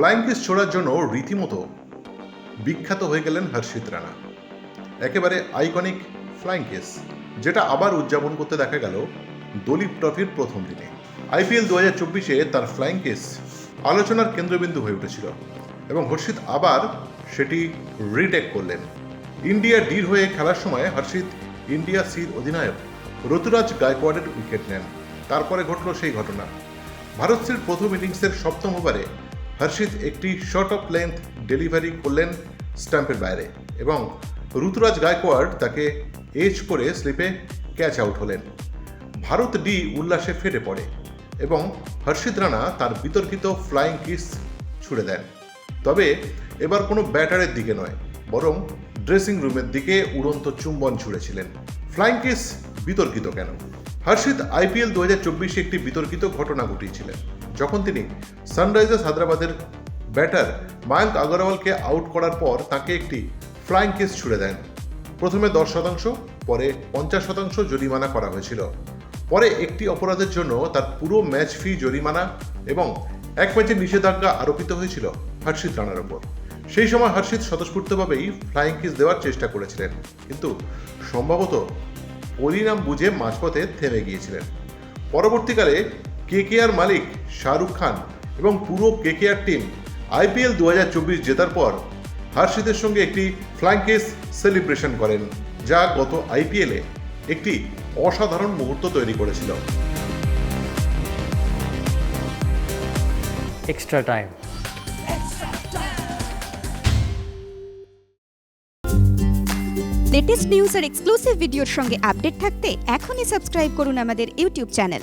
Flying kiss ছোড়ার জন্য রীতিমতো বিখ্যাত হয়ে গেলেন হর্ষিত রানা। একেবারে আইকনিক ফ্লাইং কিস যেটা আবার উদযাপন করতে দেখা গেল দলীপ ট্রফির প্রথম দিনে। আইপিএল দু হাজার চব্বিশে তার ফ্লাইং কিস আলোচনার কেন্দ্রবিন্দু হয়ে উঠেছিল এবং হর্ষিত আবার সেটি রিটেক করলেন। ইন্ডিয়া ডির হয়ে খেলার সময় হর্ষিত ইন্ডিয়া সির অধিনায়ক ঋতুরাজ গায়কোয়াড়ের উইকেট নেন। তারপরে ঘটল সেই ঘটনা। ভারত সির প্রথম ইনিংসের সপ্তম ওভারে হর্ষিত একটি শর্ট অফ লেন্থ ডেলিভারি করলেন স্ট্যাম্পের বাইরে এবং ঋতুরাজ গায়কোয়াড় তাকে এজ করে স্লিপে ক্যাচ আউট হলেন। ভারত ডি উল্লাসে ফেটে পড়ে এবং হর্ষিত রানা তার বিতর্কিত ফ্লাইং কিস ছুড়ে দেন। তবে এবার কোনো ব্যাটারের দিকে নয়, বরং ড্রেসিং রুমের দিকে উড়ন্ত চুম্বন ছুঁড়েছিলেন। ফ্লাইং কিস বিতর্কিত কেন? হর্ষিত আইপিএল দু চব্বিশে একটি বিতর্কিত ঘটনা ঘটিয়েছিলেন। যখন তিনি সানরাইজার্স হায়দ্রাবাদের ব্যাটার মায়াঙ্ক আগরওয়ালকে আউট করার পর তাকে একটি ফ্লাইং কেস ছুড়ে দেন। প্রথমে দশ শতাংশ, পরে পঞ্চাশ শতাংশ জরিমানা করা হয়েছিল। পরে একটি অপরাধের জন্য তার পুরো ম্যাচ ফি জরিমানা এবং এক ম্যাচের নিষেধাজ্ঞা আরোপিত হয়েছিল হর্ষিত রানার ওপর। সেই সময় হর্ষিত স্বতঃস্ফূর্তভাবেই ফ্লাইং কিস দেওয়ার চেষ্টা করেছিলেন, কিন্তু সম্ভবত পরিণাম বুঝে মাঝপথে থেমে গিয়েছিলেন। পরবর্তীকালে কেকেআর মালিক শাহরুখ খান এবং পুরো কেকেআর টিম আইপিএল দুহাজার চব্বিশ জেতার পর হর্ষিতের সঙ্গে একটি ফ্ল্যাঙ্কেস সেলিব্রেশন করেন যা গত আইপিএলে একটি অসাধারণ মুহূর্ত তৈরি করেছিল extra time. লেটেস্ট নিউজ আর এক্সক্লুসিভ ভিডিওর সঙ্গে আপডেট থাকতে এখনই সাবস্ক্রাইব করুন আমাদের ইউটিউব চ্যানেল